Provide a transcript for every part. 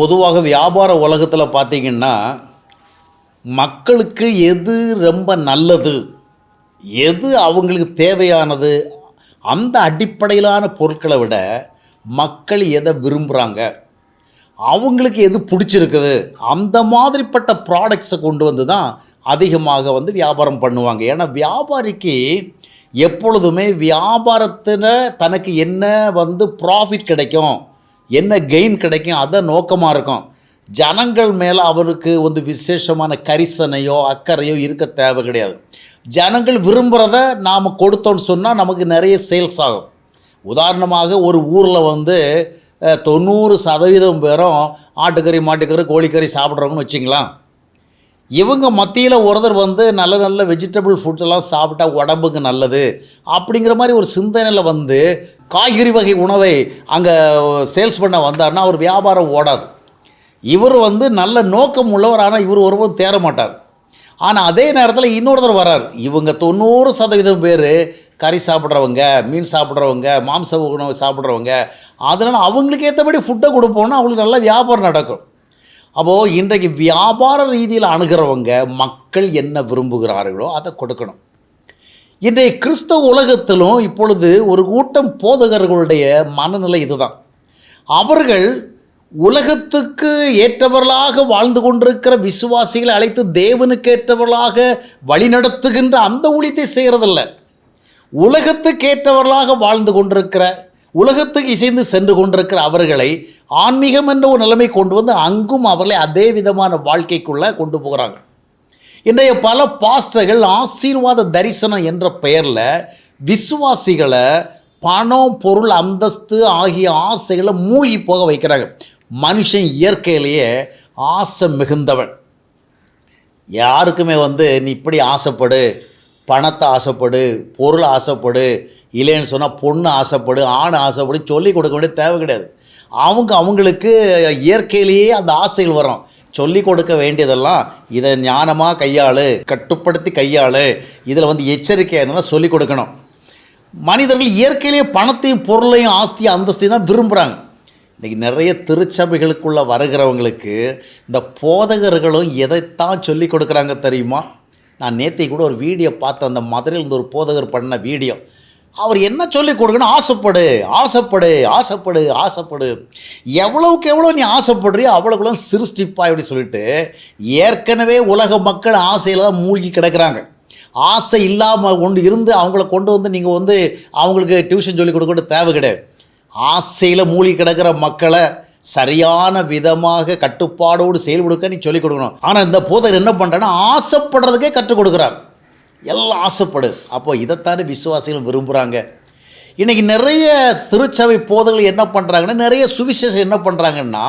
பொதுவாக வியாபார உலகத்தில் பார்த்தீங்கன்னா மக்களுக்கு எது ரொம்ப நல்லது எது அவங்களுக்கு தேவையானது அந்த அடிப்படையிலான பொருட்களை விட மக்கள் எதை விரும்புகிறாங்க அவங்களுக்கு எது பிடிச்சிருக்குது அந்த மாதிரிப்பட்ட ப்ராடக்ட்ஸை கொண்டு வந்து தான் அதிகமாக வந்து வியாபாரம் பண்ணுவாங்க. ஏன்னா வியாபாரிக்கு எப்பொழுதுமே வியாபாரத்தில் தனக்கு என்ன வந்து ப்ராஃபிட் கிடைக்கும் என்ன கெயின் கிடைக்கும்? அதை நோக்கமாக இருக்கும். ஜனங்கள் மேலே அவருக்கு வந்து விசேஷமான கரிசனையோ அக்கறையோ இருக்க தேவை கிடையாது. ஜனங்கள் விரும்புகிறத நாம் கொடுத்தோன்னு சொன்னால் நமக்கு நிறைய சேல்ஸ் ஆகும். உதாரணமாக ஒரு ஊரில் வந்து தொண்ணூறு சதவீதம் பேரும் ஆட்டுக்கறி மாட்டுக்கறி கோழிக்கறி சாப்பிட்றவங்கன்னு வச்சிங்களா இவங்க மத்தியில் ஒருத்தர் வந்து நல்ல நல்ல வெஜிடபிள் ஃபுட்டெல்லாம் சாப்பிட்டா உடம்புக்கு நல்லது. அப்படிங்கிற மாதிரி ஒரு சிந்தனையில் வந்து காய்கறி வகை உணவை அங்கே சேல்ஸ் பண்ண வந்தார்னா அவர் வியாபாரம் ஓடாது. இவர் வந்து நல்ல நோக்கம் உள்ளவர் ஆனால் இவர் ஒருவரும் தேர மாட்டார். ஆனால் அதே நேரத்தில் இன்னொருத்தர் வரார் இவங்க தொண்ணூறு சதவீதம் பேர் கறி சாப்பிட்றவங்க மீன் சாப்பிட்றவங்க மாംസ உணவு சாப்பிட்றவங்க. அதனால் அவங்களுக்கு ஏற்றபடி ஃபுட்டை கொடுப்போம்னா அவங்களுக்கு நல்ல வியாபாரம் நடக்கும். அப்போது இன்றைக்கு வியாபார ரீதியில் அணுகிறவங்க மக்கள் என்ன விரும்புகிறார்களோ அதை கொடுக்கணும். இன்றைய கிறிஸ்தவ உலகத்திலும் இப்பொழுது ஒரு கூட்டம் போதகர்களுடைய மனநிலை இதுதான். அவர்கள் உலகத்துக்கு ஏற்றவர்களாக வாழ்ந்து கொண்டிருக்கிற விசுவாசிகளை அழைத்து தேவனுக்கு ஏற்றவர்களாக வழிநடத்துகின்ற அந்த ஊழியத்தை செய்கிறதில்ல உலகத்துக்கு ஏற்றவர்களாக வாழ்ந்து கொண்டிருக்கிற உலகத்துக்கு இசைந்து சென்று கொண்டிருக்கிற அவர்களை ஆன்மீகம் என்ற ஒரு நிலைமை கொண்டு வந்து அங்கும் அவர்களை அதே விதமான வாழ்க்கைக்குள்ளே கொண்டு போகிறாங்க இன்றைய பல பாஸ்டர்கள் ஆசீர்வாத தரிசனம் என்ற பெயரில் விசுவாசிகளை பணம் பொருள் அந்தஸ்து ஆகிய ஆசைகளை மூழ்கி போக வைக்கிறாங்க. மனுஷன் இயற்கையிலேயே ஆசை மிகுந்தவன். யாருக்குமே வந்து நீ இப்படி ஆசைப்படு பணத்தை ஆசைப்படு பொருள் ஆசைப்படு இல்லைன்னு சொன்னால் பொண்ணு ஆசைப்படு ஆண் ஆசைப்படு சொல்லி கொடுக்க வேண்டிய தேவை கிடையாது. அவங்க அவங்களுக்கு இயற்கையிலேயே அந்த ஆசைகள் வரும் சொல்லி கொடுக்க வேண்டியதெல்லாம் இதை ஞானமாக கையாளு கட்டுப்படுத்தி கையாளு. இதில் வந்து எச்சரிக்கையாக சொல்லி கொடுக்கணும். மனிதர்கள் இயற்கையிலேயே பணத்தையும் பொருளையும் ஆஸ்தியும் அந்தஸ்தையும் தான் விரும்புகிறாங்க இன்றைக்கி நிறைய திருச்சபைகளுக்குள்ளே வருகிறவங்களுக்கு இந்த போதகர்களும் எதைத்தான் சொல்லி கொடுக்குறாங்க தெரியுமா? நான் நேற்றை கூட ஒரு வீடியோ பார்த்தேன். அந்த மதுரையில் இருந்து ஒரு போதகர் பண்ண வீடியோ. அவர் என்ன சொல்லி கொடுக்கணும்? ஆசைப்படு ஆசைப்படு ஆசைப்படு ஆசைப்படு. எவ்வளவுக்கு எவ்வளோ நீ ஆசைப்படுறியோ அவ்வளோக்குள்ள சிருஷ்டிப்பா அப்படி சொல்லிட்டு ஏற்கனவே உலக மக்கள் ஆசையில் தான் மூழ்கி கிடக்குறாங்க. ஆசை இல்லாமல் கொண்டு இருந்து அவங்கள கொண்டு வந்து நீங்கள் வந்து அவங்களுக்கு டியூஷன் சொல்லி கொடுக்க தேவை கிடையாது. ஆசையில் மூழ்கி கிடக்கிற மக்களை சரியான விதமாக கட்டுப்பாடோடு செயல்படுக்க நீ சொல்லிக் கொடுக்கணும். ஆனால் இந்த போதர் என்ன பண்ணுறேன்னா ஆசைப்படுறதுக்கே கற்றுக் கொடுக்குறார். எல்லாம் ஆசைப்படு அப்போ இதைத்தானே விசுவாசிகள் விரும்புகிறாங்க இன்றைக்கி நிறைய திருச்சபை போதைகள் என்ன பண்ணுறாங்கன்னா நிறைய சுவிசேஷம் என்ன பண்ணுறாங்கன்னா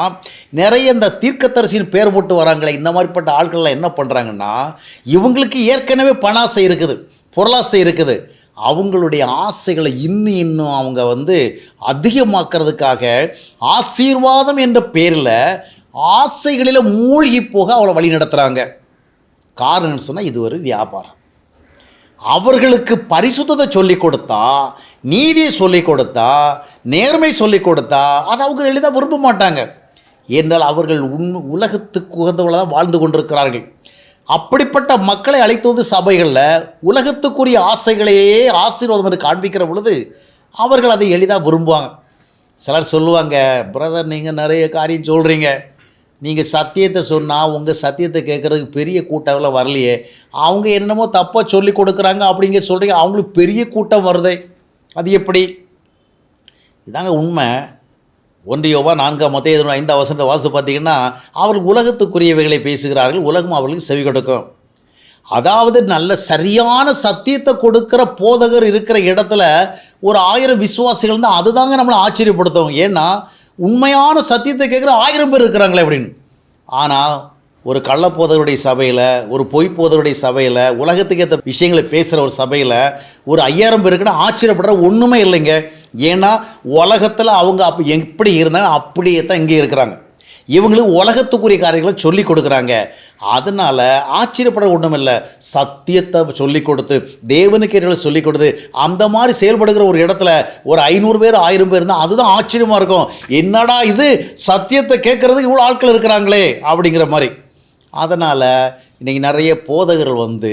நிறைய இந்த தீர்க்கத்தரசின்னு பேர் போட்டு வராங்களே இந்த மாதிரிப்பட்ட ஆட்கள்லாம் என்ன பண்ணுறாங்கன்னா இவங்களுக்கு ஏற்கனவே பணாசை இருக்குது பொருளாசை இருக்குது. அவங்களுடைய ஆசைகளை இன்னும் இன்னும் அவங்க வந்து அதிகமாக்குறதுக்காக ஆசீர்வாதம் என்ற பேரில் ஆசைகளில் மூழ்கி போக அவளை வழி நடத்துகிறாங்க காரணம்னு சொன்னால் இது ஒரு வியாபாரம். அவர்களுக்கு பரிசுத்தத்தை சொல்லி கொடுத்தா நீதியை சொல்லி கொடுத்தா நேர்மை சொல்லி கொடுத்தா அதை அவங்க எளிதாக விரும்ப மாட்டாங்க. என்றால் அவர்கள் உன் உலகத்துக்கு உகந்தவர்களாக தான் வாழ்ந்து கொண்டிருக்கிறார்கள். அப்படிப்பட்ட மக்களை அழைத்து வந்து சபைகளில் உலகத்துக்குரிய ஆசைகளையே ஆசீர்வாதம் என்று காண்பிக்கிற பொழுது அவர்கள் அதை எளிதாக விரும்புவாங்க. சிலர் சொல்லுவாங்க பிரதர் நீங்கள் நிறைய காரியம் சொல்கிறீங்க நீங்கள் சத்தியத்தை சொன்னால் உங்கள் சத்தியத்தை கேட்குறதுக்கு பெரிய கூட்டம்லாம் வரலையே. அவங்க என்னமோ தப்பாக சொல்லி கொடுக்குறாங்க அப்படிங்க சொல்கிறீங்க அவங்களுக்கு பெரிய கூட்டம் வருதே. அது எப்படி? இதாங்க உண்மை. ஒன்றியோவா நான்காம் மொத்த எதிரும் ஐந்தாம் வசந்த வாசு பார்த்தீங்கன்னா அவர்கள் உலகத்துக்குரியவைகளை பேசுகிறார்கள் உலகம் அவர்களுக்கு செவி கொடுக்கும். அதாவது நல்ல சரியான சத்தியத்தை கொடுக்குற போதகர் இருக்கிற இடத்துல ஒரு ஆயிரம் விசுவாசிகள் தான் அதுதாங்க நம்மளை ஆச்சரியப்படுத்தும் ஏன்னா உண்மையான சத்தியத்தை கேட்குற ஆயிரம் பேர் இருக்கிறாங்களே அப்படின்னு. ஆனால் ஒரு கள்ளப்போதருடைய சபையில் ஒரு பொய்ப்போதருடைய சபையில் உலகத்துக்கு ஏற்ற விஷயங்களை பேசுகிற ஒரு சபையில் ஒரு ஐயாயிரம் பேருக்குன்னு ஆச்சரியப்படுற ஒன்றுமே இல்லைங்க. ஏன்னா உலகத்தில் அவங்க அப்போ எப்படி இருந்தாலும் அப்படியே தான் இங்கே இருக்கிறாங்க. இவங்களுக்கு உலகத்துக்குரிய காரியங்களை சொல்லி கொடுக்குறாங்க. அதனால் ஆச்சரியப்பட ஒன்றும் இல்லை சத்தியத்தை சொல்லிக் கொடுத்து தேவனுக்கு சொல்லிக் கொடுத்து அந்த மாதிரி செயல்படுகிற ஒரு இடத்துல ஒரு ஐநூறு பேர் ஆயிரம் பேர் இருந்தால் அதுதான் ஆச்சரியமாக இருக்கும். என்னடா இது? சத்தியத்தை கேட்குறதுக்கு இவ்வளோ ஆட்கள் இருக்கிறாங்களே அப்படிங்கிற மாதிரி. அதனால் இன்றைக்கி நிறைய போதகர்கள் வந்து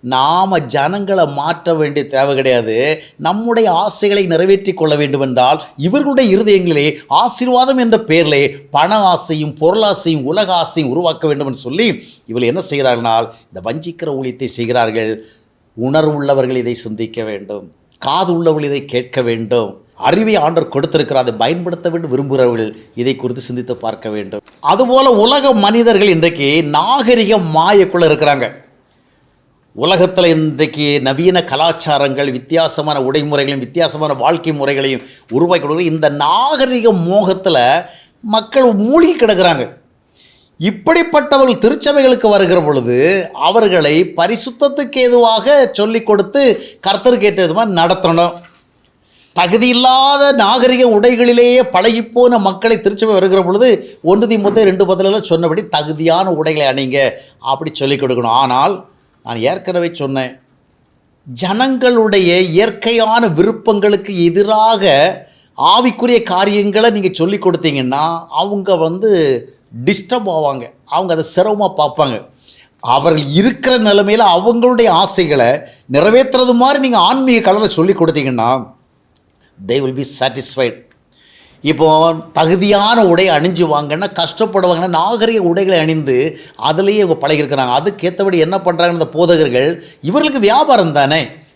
நாம் ஜனங்களை மாற்ற வேண்டிய தேவை கிடையாது. நம்முடைய ஆசைகளை நிறைவேற்றி கொள்ள வேண்டும் என்றால் இவர்களுடைய இருதயங்களிலே ஆசீர்வாதம் என்ற பெயரிலே பண ஆசையும் பொருளாசையும் உலக ஆசையும் உருவாக்க வேண்டும் என்று சொல்லி இவள் என்ன செய்கிறார்கள்னால் இந்த வஞ்சிக்கிற ஊழியத்தை செய்கிறார்கள். உணர்வுள்ளவர்கள் இதை சிந்திக்க வேண்டும். காது உள்ளவர்கள் இதை கேட்க வேண்டும். அறிவை ஆண்டர் கொடுத்திருக்கிறார். அதை பயன்படுத்த வேண்டும் விரும்புகிறவர்கள் இதை குறித்து சிந்தித்து பார்க்க வேண்டும். அதுபோல உலக மனிதர்கள் இன்றைக்கு நாகரிக மாயக்குள்ள இருக்கிறாங்க. உலகத்தில் இன்றைக்கு நவீன கலாச்சாரங்கள் வித்தியாசமான உடைமுறைகளையும் வித்தியாசமான வாழ்க்கை முறைகளையும் உருவாக்கி கொடுக்குற இந்த நாகரிக மோகத்தில் மக்கள் மூழ்கி கிடக்கிறாங்க. இப்படிப்பட்டவர்கள் திருச்சபைகளுக்கு வருகிற பொழுது அவர்களை பரிசுத்தத்துக்கு ஏதுவாக சொல்லிக் கொடுத்து கர்த்தருக்கு ஏற்ற விதமாக நடத்தணும். தகுதியில்லாத நாகரிக உடைகளிலேயே பழகிப்போன மக்களை திருச்சபை வருகிற பொழுது ஒன்று திமுக ரெண்டு பதிலெல்லாம் சொன்னபடி தகுதியான உடைகளை அணிங்க அப்படி சொல்லிக் கொடுக்கணும். ஆனால் நான் ஏற்கனவே சொன்னேன் ஜனங்களுடைய இயற்கையான விருப்பங்களுக்கு எதிராக ஆவிக்குரிய காரியங்களை நீங்கள் சொல்லி கொடுத்தீங்கன்னா அவங்க வந்து டிஸ்டர்ப் ஆவாங்க. அவங்க அதை சிரமமாக பார்ப்பாங்க. அவர்கள் இருக்கிற நிலைமையில் அவங்களுடைய ஆசைகளை நிறைவேற்றுறது மாதிரி நீங்கள் ஆன்மீக கலரை சொல்லி கொடுத்தீங்கன்னா தே வில் பி சாட்டிஸ்ஃபைட் இப்போ தகுதியான உடை அணிஞ்சு வாங்கன்னா கஷ்டப்படுவாங்கன்னா நாகரிக உடைகளை அணிந்து அதுலேயே இவங்க பழகிருக்கிறாங்க அதுக்கேற்றபடி என்ன பண்ணுறாங்க அந்த போதகர்கள்? இவர்களுக்கு வியாபாரம் தானே.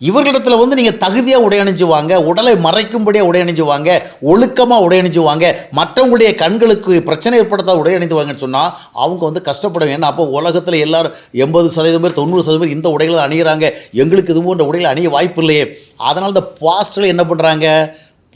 இவர்களிடத்தில் வந்து நீங்கள் தகுதியாக உடை அணிஞ்சு வாங்க உடலை மறைக்கும்படியாக உடை அணிஞ்சு வாங்க ஒழுக்கமாக உடை அணிஞ்சு வாங்க மற்றவங்களுடைய கண்களுக்கு பிரச்சனை ஏற்படுத்தாத உடை அணிந்து வாங்கன்னு சொன்னால் அவங்க வந்து கஷ்டப்படும் ஏன்னா அப்போ உலகத்தில் எல்லாரும் எண்பது சதவீதம் பேர் தொண்ணூறு சதவீதம் பேர் இந்த உடைகளை அணிகிறாங்க எங்களுக்கு இது போன்ற உடைகளை அணிய வாய்ப்பு இல்லையே. அதனால் இந்த பாஸ்டர்கள் என்ன பண்ணுறாங்க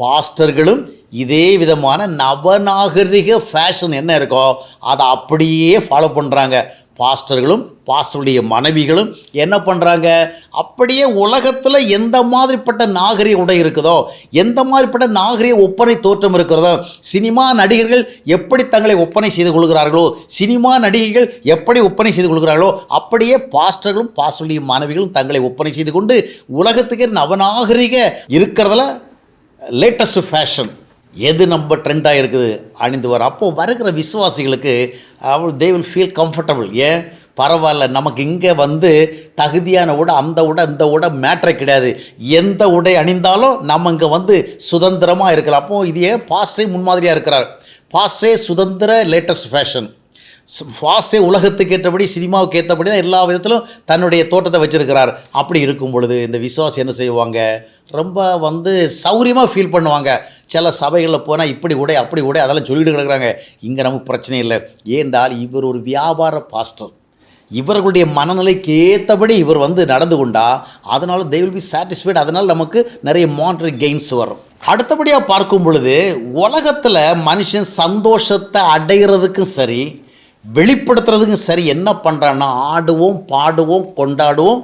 பாஸ்டர்களும் இதே விதமான நவநாகரிக ஃபேஷன் என்ன இருக்கோ அதை அப்படியே ஃபாலோ பண்ணுறாங்க பாஸ்டர்களும் பாஸ்டருடைய மனைவிகளும் என்ன பண்ணுறாங்க அப்படியே உலகத்தில் எந்த மாதிரிப்பட்ட நாகரிக உடை இருக்குதோ எந்த மாதிரிப்பட்ட நாகரிக ஒப்பனை தோற்றம் இருக்கிறதோ சினிமா நடிகர்கள் எப்படி தங்களை ஒப்பனை செய்து கொள்கிறார்களோ சினிமா நடிகைகள் எப்படி ஒப்பனை செய்து கொள்கிறார்களோ அப்படியே பாஸ்டர்களும் பாஸ்டருடைய மனைவிகளும் தங்களை ஒப்பனை செய்து கொண்டு உலகத்துக்கு நவநாகரிக இருக்கிறதுல லேட்டஸ்ட் ஃபேஷன் எது நம்ம ட்ரெண்டாக இருக்குது அணிந்து வர? அப்போது வருகிற விசுவாசிகளுக்கு அவள் தே வில் ஃபீல் கம்ஃபர்டபுள் ஏன்? பரவாயில்ல நமக்கு இங்கே வந்து தகுதியான உடை அந்த உடை இந்த உடை மேட்ரே கிடையாது. எந்த உடை அணிந்தாலும் நம்ம இங்கே வந்து சுதந்திரமாக இருக்கலாம். அப்போது இது ஏன்? பாஸ்டே முன்மாதிரியாக இருக்கிறார். பாஸ்டே சுதந்திர லேட்டஸ்ட் ஃபேஷன் ஃபாஸ்ட்டே உலகத்துக்கு ஏற்றபடி சினிமாவுக்கு ஏற்றபடி தான் எல்லா விதத்திலும் தன்னுடைய தோட்டத்தை வச்சுருக்கிறார். அப்படி இருக்கும் பொழுது இந்த விசுவாசி என்ன செய்வாங்க? ரொம்ப வந்து சௌரியமாக ஃபீல் பண்ணுவாங்க. சில சபைகளில் போனால் இப்படி உடை அப்படி உடை அதெல்லாம் சொல்லிட்டு கிடக்குறாங்க. இங்கே நமக்கு பிரச்சனை இல்லை. ஏன்றால் இவர் ஒரு வியாபார பாஸ்டர். இவர்களுடைய மனநிலைக்கு ஏற்றபடி இவர் வந்து நடந்து கொண்டா அதனால் தே வில் பி சாட்டிஸ்ஃபைட் அதனால் நமக்கு நிறைய மானிட்டரி கெயின்ஸ் வரும். அடுத்தபடியாக பார்க்கும் பொழுது உலகத்தில் மனுஷன் சந்தோஷத்தை அடைகிறதுக்கும் சரி வெளிப்படுத்துறதுங்க சரி என்ன பண்ணுறான்னா ஆடுவோம் பாடுவோம் கொண்டாடுவோம்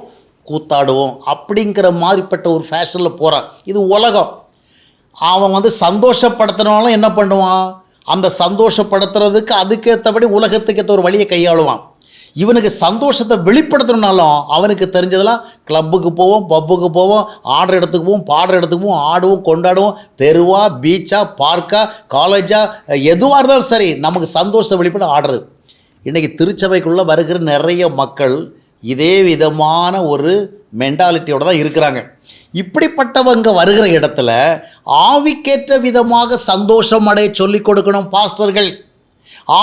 கூத்தாடுவோம் அப்படிங்கிற மாதிரிப்பட்ட ஒரு ஃபேஷனில் போகிறான் இது உலகம். அவன் வந்து சந்தோஷப்படுத்தினாலும் என்ன பண்ணுவான்? அந்த சந்தோஷப்படுத்துறதுக்கு அதுக்கேற்றபடி உலகத்துக்கேற்ற ஒரு வழியை கையாளுவான். இவனுக்கு சந்தோஷத்தை வெளிப்படுத்தணுனாலும் அவனுக்கு தெரிஞ்சதெல்லாம் கிளப்புக்கு போவோம் பப்புக்கு போவோம் ஆடுற இடத்துக்கு போவோம் பாடுற இடத்துக்கு போவோம் ஆடுவோம் கொண்டாடுவோம் தெருவா பீச்சா பார்க்கா காலேஜா எதுவாக இருந்தாலும் சரி நமக்கு சந்தோஷத்தை வெளிப்பட ஆடுறது. இன்றைக்கி திருச்சபைக்குள்ளே வருகிற நிறைய மக்கள் இதே விதமான ஒரு மென்டாலிட்டியோடு தான் இருக்கிறாங்க. இப்படிப்பட்டவங்க வருகிற இடத்துல ஆவிக்கேற்ற விதமாக சந்தோஷம் அடைய சொல்லிக் கொடுக்கணும் பாஸ்டர்கள்.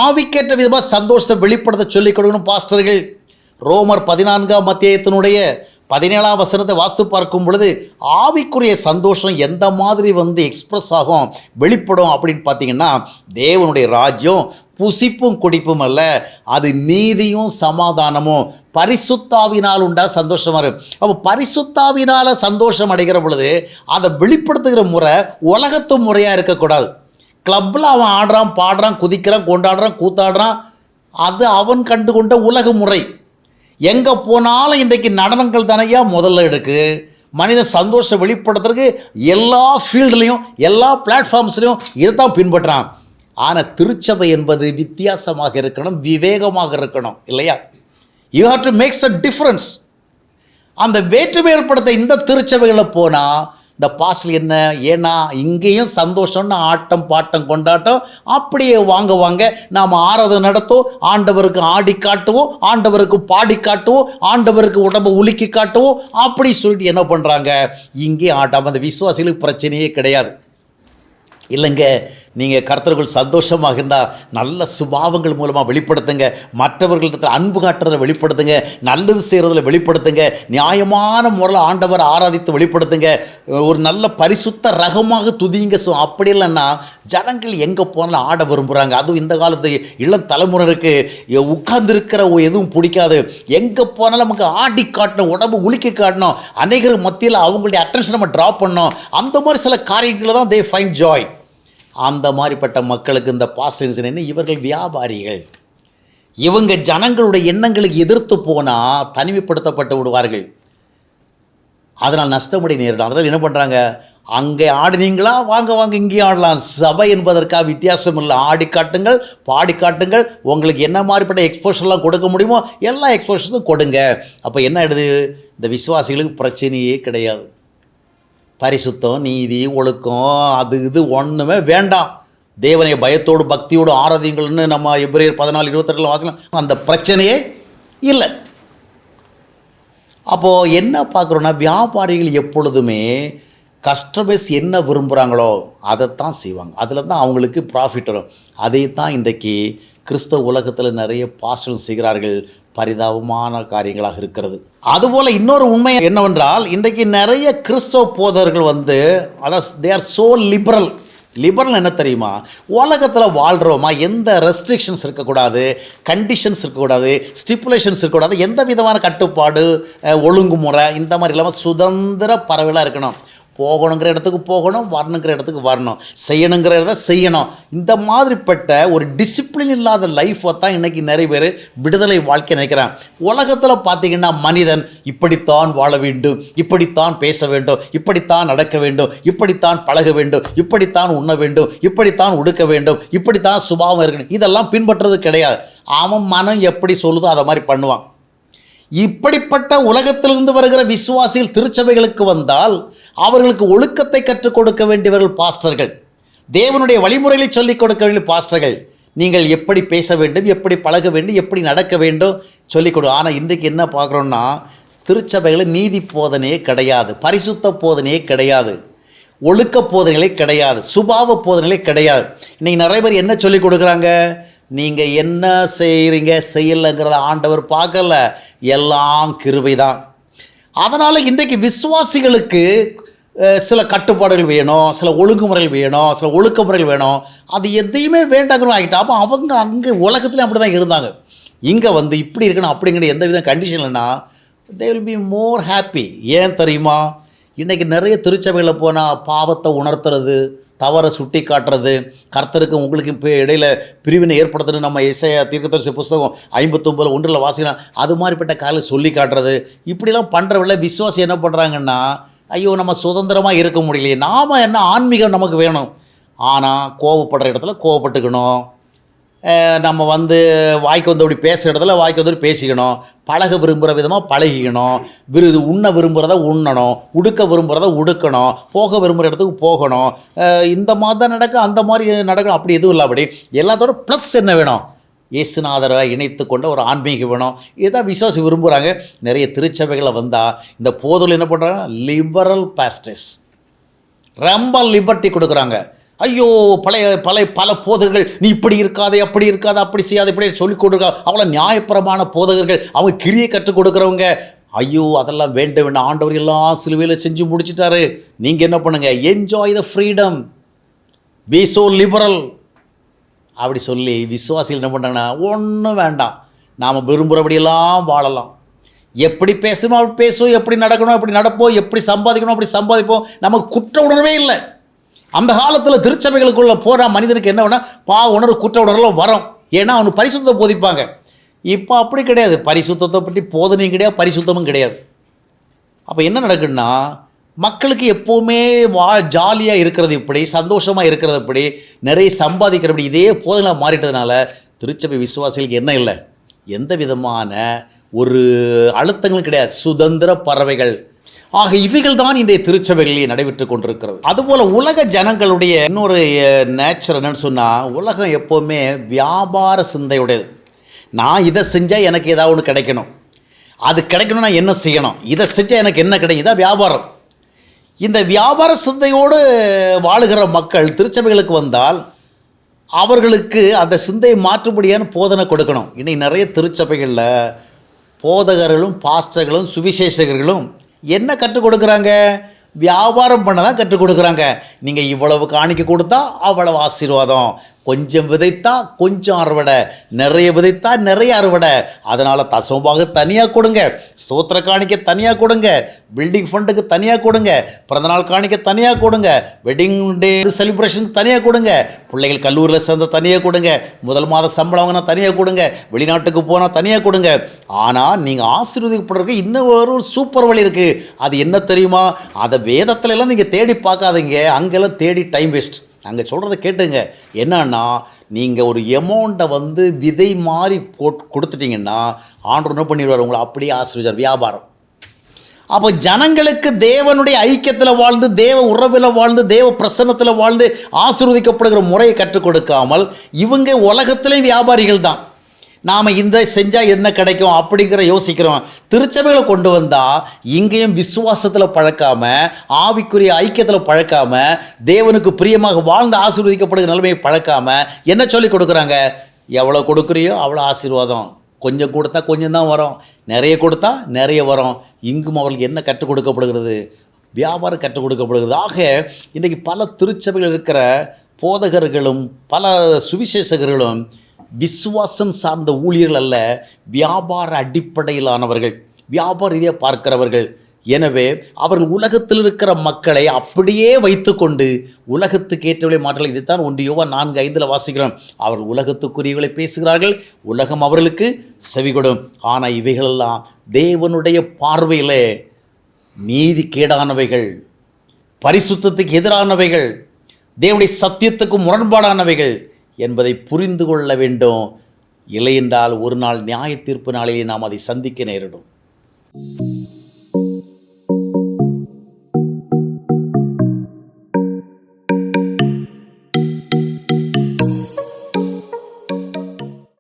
ஆவிக்கேற்ற விதமாக சந்தோஷத்தை வெளிப்படுத்த சொல்லிக் கொடுக்கணும் பாஸ்டர்கள். ரோமர் பதினான்காம் மத்தியத்தினுடைய பதினேழாம் வசனத்தை வாஸ்து பார்க்கும் பொழுது ஆவிக்குரிய சந்தோஷம் எந்த மாதிரி வந்து எக்ஸ்ப்ரெஸ் ஆகும் வெளிப்படும் அப்படின்னு பார்த்தீங்கன்னா தேவனுடைய ராஜ்யம் புசிப்பும் குடிப்பும் அல்ல அது நீதியும் சமாதானமும். பரிசுத்தாவினால் உண்டா சந்தோஷமாக இருக்கும் அப்போ பரிசுத்தாவினால் சந்தோஷம் அடைகிற பொழுது அதை வெளிப்படுத்துகிற முறை உலகத்து முறையாக இருக்கக்கூடாது. கிளப்பில் அவன் ஆடுறான் பாடுறான் குதிக்கிறான் கொண்டாடுறான் கூத்தாடுறான் அது அவன் கண்டு கொண்ட உலக முறை. எங்கே போனாலும் இன்றைக்கு நடனங்கள் தானையா முதல்ல இருக்குது மனித சந்தோஷம் வெளிப்படுத்துறதுக்கு எல்லா ஃபீல்டுலேயும் எல்லா பிளாட்ஃபார்ம்ஸ்லையும் இதை தான் பின்பற்றான் ஆனால் திருச்சபை என்பது வித்தியாசமாக இருக்கணும் விவேகமாக இருக்கணும் இல்லையா? You have to makes a difference அந்த வேற்றுமை ஏற்படுத்த இந்த திருச்சபைகளில் போனால் இந்த பாஸ்டில் என்ன? ஏன்னா இங்கேயும் சந்தோஷம்னு ஆட்டம் பாட்டம் கொண்டாட்டம் அப்படியே வாங்க வாங்க. நாம் ஆராதனை நடத்துவோம் ஆண்டவருக்கு ஆடி காட்டுவோம் ஆண்டவருக்கு பாடி காட்டுவோம் ஆண்டவருக்கு உடம்பை உலுக்கி காட்டுவோம். அப்படி சொல்லிட்டு என்ன பண்ணுறாங்க இங்கே ஆட்டம். அந்த விசுவாசிகளுக்கு பிரச்சனையே கிடையாது. இல்லைங்க நீங்கள் கர்த்தர்கள் சந்தோஷமாக இருந்தால் நல்ல சுபாவங்கள் மூலமாக வெளிப்படுத்துங்க. மற்றவர்களிடத்தில் அன்பு காட்டுறதை வெளிப்படுத்துங்க. நல்லது செய்கிறதில் வெளிப்படுத்துங்க. நியாயமான முறையில் ஆண்டவர் ஆராதித்து வெளிப்படுத்துங்க. ஒரு நல்ல பரிசுத்த ரகமாக துதிங்க. ஸோ அப்படி இல்லைன்னா ஜனங்கள் எங்கே போனாலும் ஆட விரும்புகிறாங்க அதுவும் இந்த காலத்து இளம் தலைமுறைக்கு உட்கார்ந்துருக்கிற எதுவும் பிடிக்காது. எங்கே போனாலும் நமக்கு ஆடி காட்டணும் உடம்பு உலுக்கி காட்டணும். அநேகர் மத்தியில் அவங்களுடைய அட்டென்ஷன் நம்ம ட்ரா பண்ணோம் அந்த மாதிரி சில காரியங்களை தான் தே ஃபைன் ஜாய் அந்த மாதிரிப்பட்ட மக்களுக்கு இந்த பாஸ்டன்ஸ் என்ன? இவர்கள் வியாபாரிகள். இவங்க ஜனங்களுடைய எண்ணங்களுக்கு எதிர்த்து போனால் தனிமைப்படுத்தப்பட்டு விடுவார்கள். அதனால் நஷ்டமுடைய நேரிடும். அதனால் என்ன பண்ணுறாங்க அங்கே ஆடினீங்களா? வாங்க வாங்க இங்கேயும் ஆடலாம். சபை என்பதற்காக வித்தியாசம் இல்லை. ஆடி காட்டுங்கள் பாடி காட்டுங்கள். உங்களுக்கு என்ன மாதிரிப்பட்ட எக்ஸ்போஷர்லாம் கொடுக்க முடியுமோ எல்லா எக்ஸ்போஷர்ஸும் கொடுங்க. அப்போ என்ன ஆயிடுது? இந்த விசுவாசிகளுக்கு பிரச்சனையே கிடையாது. பரிசுத்தம் நீதி ஒழுக்கம் அது இது ஒன்றுமே வேண்டாம். தேவனை பயத்தோடு பக்தியோடு ஆராதிங்கள்னு நம்ம எப்ரேர் பதினாலு இருபத்தெட்டில் வாசலாம் அந்த பிரச்சனையே இல்லை. அப்போது என்ன பார்க்குறோன்னா வியாபாரிகள் எப்பொழுதுமே கஸ்டமர்ஸ் என்ன விரும்புகிறாங்களோ அதைத்தான் செய்வாங்க. அதில் தான் அவங்களுக்கு ப்ராஃபிட் வரும். அதை தான் இன்றைக்கு கிறிஸ்தவ உலகத்தில் நிறைய பாசனம் செய்கிறார்கள் பரிதாபமான காரியங்களாக இருக்கிறது. அதுபோல் இன்னொரு உண்மை என்னவென்றால் இன்றைக்கு நிறைய கிறிஸ்தவ போதர்கள் வந்து அதான் they are so liberal liberal என்ன தெரியுமா? உலகத்தில் வாழ்கிறோமா எந்த ரெஸ்ட்ரிக்ஷன்ஸ் இருக்கக்கூடாது கண்டிஷன்ஸ் இருக்கக்கூடாது ஸ்டிப்புலேஷன்ஸ் இருக்கக்கூடாது எந்த விதமான கட்டுப்பாடு ஒழுங்குமுறை இந்த மாதிரி இல்லாமல் சுதந்திர பறவைலாம் இருக்கணும். போகணுங்கிற இடத்துக்கு போகணும் வரணுங்கிற இடத்துக்கு வரணும். செய்யணுங்கிற இடத்த செய்யணும். இந்த மாதிரிப்பட்ட ஒரு டிசிப்ளின் இல்லாத லைஃப்பை தான் இன்றைக்கி நிறைய பேர் விடுதலை வாழ்க்கை நினைக்கிறான் உலகத்தில் பார்த்தீங்கன்னா மனிதன் இப்படித்தான் வாழ வேண்டும் இப்படித்தான் பேச வேண்டும் இப்படித்தான் நடக்க வேண்டும் இப்படித்தான் பழக வேண்டும் இப்படித்தான் உண்ண வேண்டும் இப்படித்தான் உடுக்க வேண்டும் இப்படித்தான் சுபாவம் இருக்கணும். இதெல்லாம் பின்பற்றுறது கிடையாது. அவன் மனம் எப்படி சொல்லுதோ அதை மாதிரி பண்ணுவான். இப்படிப்பட்ட உலகத்திலிருந்து வருகிற விசுவாசிகள் திருச்சபைகளுக்கு வந்தால் அவர்களுக்கு ஒழுக்கத்தை கற்றுக் கொடுக்க வேண்டியவர்கள் பாஸ்டர்கள். தேவனுடைய வழிமுறைகளை சொல்லிக் கொடுக்க வேண்டிய பாஸ்டர்கள். நீங்கள் எப்படி பேச வேண்டும் எப்படி பழக வேண்டும் எப்படி நடக்க வேண்டும் சொல்லிக் கொடு. ஆனால் இன்றைக்கு என்ன பார்க்குறோன்னா திருச்சபைகளில் நீதி போதனையே கிடையாது பரிசுத்த போதனையே கிடையாது ஒழுக்க போதனைகளே கிடையாது சுபாவ போதனைகளே கிடையாது. இன்றைக்கி நிறைய பேர் என்ன சொல்லிக் கொடுக்குறாங்க? நீங்கள் என்ன செய்கிறீங்க செய்யலைங்கிறத ஆண்டவர் பார்க்கல. எல்லாம் கிருபை தான் அதனால் இன்றைக்கு விசுவாசிகளுக்கு சில கட்டுப்பாடுகள் வேணும் சில ஒழுங்குமுறைகள் வேணும் சில ஒழுக்கமுறைகள் வேணும். அது எதையுமே வேண்டாங்கிறோம் ஆகிட்டா அப்போ அவங்க அங்கே உலகத்துலேயும் அப்படி தான் இருந்தாங்க. இங்கே வந்து இப்படி இருக்கணும் அப்படிங்கிற எந்த வித கண்டிஷன் இல்லைன்னா they will be more happy ஏன் தெரியுமா? இன்றைக்கி நிறைய திருச்சபையில் போனால் பாவத்தை உணர்த்துறது தவறை சுட்டி காட்டுறது கர்த்தருக்கு உங்களுக்கு இப்போ இடையில பிரிவினை ஏற்படுத்துன்னு நம்ம இசைய தீர்க்கதரிசி புஸ்தகம் ஐம்பத்தொம்பதில் ஒன்றில் வாசிக்கலாம். அது மாதிரிப்பட்ட காலையில் சொல்லி காட்டுறது. இப்படிலாம் பண்ணுறவில்ல விசுவாசி என்ன பண்ணுறாங்கன்னா ஐயோ நம்ம சுதந்திரமாக இருக்க முடியலையே. நாம் என்ன ஆன்மீகம் நமக்கு வேணும்? ஆனால் கோவப்படுற இடத்துல கோவப்பட்டுக்கணும். நம்ம வந்து வாய்க்கு வந்தபடி பேசுகிற இடத்துல வாய்க்கு வந்தபடி பேசிக்கணும். பழக விரும்புகிற விதமாக பழகிக்கணும். விருது உண்ண விரும்புகிறத உண்ணணும். உடுக்க விரும்புகிறத உடுக்கணும். போக விரும்புகிற இடத்துக்கு போகணும். இந்த மாதிரி தான் நடக்கும் அந்த மாதிரி நடக்கும் அப்படி எதுவும் இல்லை அப்படி. எல்லாத்தோட ப்ளஸ் என்ன வேணும்? இயேசுநாதரை இணைத்து கொண்ட ஒரு ஆன்மீகம் வேணும். இதான் விசுவாசி விரும்புகிறாங்க நிறைய திருச்சபைகளை வந்தால் இந்த போதில் என்ன பண்ணுறாங்க லிபரல் பாஸ்டர்ஸ் ரொம்ப லிபர்ட்டி கொடுக்குறாங்க. ஐயோ பழைய பழைய பல போதகர்கள் நீ இப்படி இருக்காதே அப்படி இருக்காத அப்படி செய்யாத இப்படி சொல்லிக் கொடுக்க அவ்வளோ நியாயபரமான போதகர்கள் அவங்க கிரியை கற்றுக் கொடுக்குறவங்க. ஐயோ அதெல்லாம் வேண்ட வேண்டாம் ஆண்டவர் எல்லாம் சிலுவையில் செஞ்சு முடிச்சிட்டாரு. நீங்கள் என்ன பண்ணுங்க? Enjoy the freedom be so liberal அப்படி சொல்லி விசுவாசிகள் என்ன பண்ணுறாங்கன்னா ஒன்றும் வேண்டாம். நாம் விரும்புகிறபடியெல்லாம் வாழலாம். எப்படி பேசணும் அப்படி பேசுவோம். எப்படி நடக்கணும் அப்படி நடப்போம். எப்படி சம்பாதிக்கணும் அப்படி சம்பாதிப்போம். நமக்கு குற்ற உணர்வே இல்லை. அந்த காலத்தில் திருச்சபைகளுக்குள்ள போகிற மனிதனுக்கு என்ன வேணால் பா உணர்வு குற்ற உணர்வுலாம் வரும். ஏன்னா அவனுக்கு பரிசுத்தத்தை போதிப்பாங்க. இப்போ அப்படி கிடையாது. பரிசுத்தத்தை பற்றி போதனையும் கிடையாது பரிசுத்தமும் கிடையாது. அப்போ என்ன நடக்குதுன்னா மக்களுக்கு எப்போவுமே வா ஜாலியாக இருக்கிறது இப்படி சந்தோஷமாக இருக்கிறது இப்படி நிறைய சம்பாதிக்கிறபடி இதே போதனை மாறிட்டதுனால திருச்சபை விசுவாசிகளுக்கு என்ன இல்லை? எந்த விதமான ஒரு அழுத்தங்களும் கிடையாது. சுதந்திர பறவைகள். ஆக இவைகள் தான் இன்றைய திருச்சபைகளில் நடைபெற்று கொண்டிருக்கிறது. அதுபோல் உலக ஜனங்களுடைய இன்னொரு நேச்சர் என்னன்னு சொன்னால் உலகம் எப்போவுமே வியாபார சிந்தையுடையது. நான் இதை செஞ்சால் எனக்கு ஏதாவது ஒன்று கிடைக்கணும். அது கிடைக்கணும்னா என்ன செய்யணும்? இதை செஞ்சால் எனக்கு என்ன கிடைக்கும் இதான் வியாபாரம். இந்த வியாபார சிந்தையோடு வாழுகிற மக்கள் திருச்சபைகளுக்கு வந்தால் அவர்களுக்கு அந்த சிந்தையை மாற்றும்படியான போதனை கொடுக்கணும். இன்னைக்கு நிறைய திருச்சபைகளில் போதகர்களும் பாஸ்டர்களும் சுவிசேஷகர்களும் என்ன கற்றுக் கொடுக்குறாங்க? வியாபாரம் பண்ண தான் கற்றுக் கொடுக்குறாங்க. நீங்கள் இவ்வளவு காணிக்க கொடுத்தா அவ்வளவு ஆசீர்வாதம். கொஞ்சம் விதைத்தா கொஞ்சம் அறுவடை நிறைய விதைத்தா நிறைய அறுவடை. அதனால் தசமபாக தனியாக கொடுங்க சோத்திர காணிக்க தனியாக கொடுங்க பில்டிங் ஃபண்டுக்கு தனியாக கொடுங்க பிறந்தநாள் காணிக்க தனியாக கொடுங்க வெட்டிங் டே செலிப்ரேஷனுக்கு தனியாக கொடுங்க பிள்ளைகள் கல்லூரியில் சேர்ந்த தனியாக கொடுங்க முதல் மாத சம்பளம் வாங்கினா தனியாக கொடுங்க வெளிநாட்டுக்கு போனால் தனியாக கொடுங்க. ஆனால் நீங்கள் ஆசீர்வதிக்கப்படுறதுக்கு இன்னும் ஒரு சூப்பர் வழி இருக்குது அது என்ன தெரியுமா? அதை வேதத்துலலாம் நீங்கள் தேடி பார்க்காதீங்க. அங்கெல்லாம் தேடி டைம் வேஸ்ட் அங்கே சொல்கிறத கேட்டுங்க. என்னன்னா நீங்கள் ஒரு எமௌண்ட்டை வந்து விதை மாதிரி போட் கொடுத்துட்டீங்கன்னா ஆண்டவர் என்ன பண்ணிடுவார்? உங்களை அப்படியே ஆசிரியர் வியாபாரம். அப்போ ஜனங்களுக்கு தேவனுடைய ஐக்கியத்தில் வாழ்ந்து தேவ உறவில் வாழ்ந்து தேவ பிரசன்னத்தில் வாழ்ந்து ஆசிர்வதிக்கப்படுகிற முறையை கற்றுக் கொடுக்காமல் இவங்க உலகத்திலே வியாபாரிகள் தான். நாம் இந்த செஞ்சால் என்ன கிடைக்கும் அப்படிங்கிற யோசிக்கிறோம் திருச்சபைகளை கொண்டு வந்தால் இங்கேயும் விசுவாசத்தில் பழக்காமல் ஆவிக்குரிய ஐக்கியத்தில் பழக்காமல் தேவனுக்கு பிரியமாக வாழ்ந்து ஆசீர்வதிக்கப்படுகிற நிலைமையை பழக்காமல் என்ன சொல்லி கொடுக்குறாங்க? எவ்வளோ கொடுக்குறியோ அவ்வளோ ஆசீர்வாதம். கொஞ்சம் கொடுத்தா கொஞ்சம் தான் வரும். நிறைய கொடுத்தா நிறைய வரும். இங்கும் அவர்களுக்கு என்ன கற்றுக் கொடுக்கப்படுகிறது? வியாபாரம் கற்றுக் கொடுக்கப்படுகிறது. ஆக இன்றைக்கி பல திருச்சபைகள் இருக்கிற போதகர்களும் பல சுவிசேஷகர்களும் விசுவாசம் சார்ந்த ஊழியர்கள் அல்ல வியாபார அடிப்படையிலானவர்கள் வியாபார ரீதியாக பார்க்கிறவர்கள். எனவே அவர்கள் உலகத்தில் இருக்கிற மக்களை அப்படியே வைத்துக்கொண்டு உலகத்துக்கு ஏற்றவளை மாற்றலை இதைத்தான் ஒன்று யோவா நான்கு ஐந்தில் வாசிக்கிறோம். அவர்கள் உலகத்துக்குரியவர்களை பேசுகிறார்கள் உலகம் அவர்களுக்கு செவிகொடும். ஆனால் இவைகளெல்லாம் தேவனுடைய பார்வையில் நீதி கேடானவைகள் பரிசுத்தத்துக்கு எதிரானவைகள் தேவனுடைய சத்தியத்துக்கு முரண்பாடானவைகள். என்பதை புரிந்து கொள்ள வேண்டும். இல்லையென்றால் ஒரு நாள் நியாய தீர்ப்பு நாளிலே நாம் அதை சந்திக்க நேரிடும்.